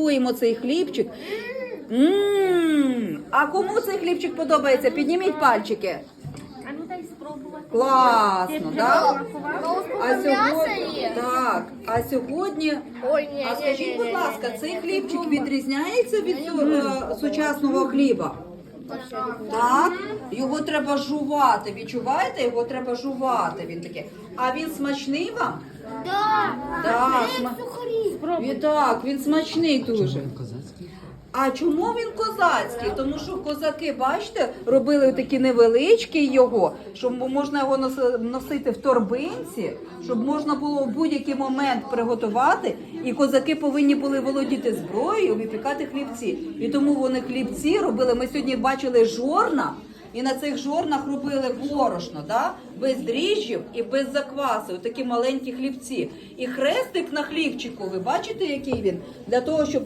смакуємо цей хлібчик. Мм, а кому цей хлібчик подобається? Підніміть пальчики. А ну дай спробувати. Класно, так? А сьогодні так. А сьогодні, а скажіть, будь ласка, цей хлібчик відрізняється від е, сучасного хліба? Так, його треба жувати. Відчуваєте? Його треба жувати. Він такий. А він смачний вам? Да. Так, Це сухарі. Він, так, він смачний дуже. А чому він козацький? Тому що козаки, бачите, робили такі невеличкі його, щоб можна його носи- носити в торбинці, щоб можна було в будь-який момент приготувати. І козаки повинні були володіти зброєю, випікати хлібці. І тому вони хлібці робили. Ми сьогодні бачили жорна. І на цих жорнах робили борошно, да? без дріжджів і без закваси, такі маленькі хлібці. І хрестик на хлібчику, ви бачите, який він? Для того, щоб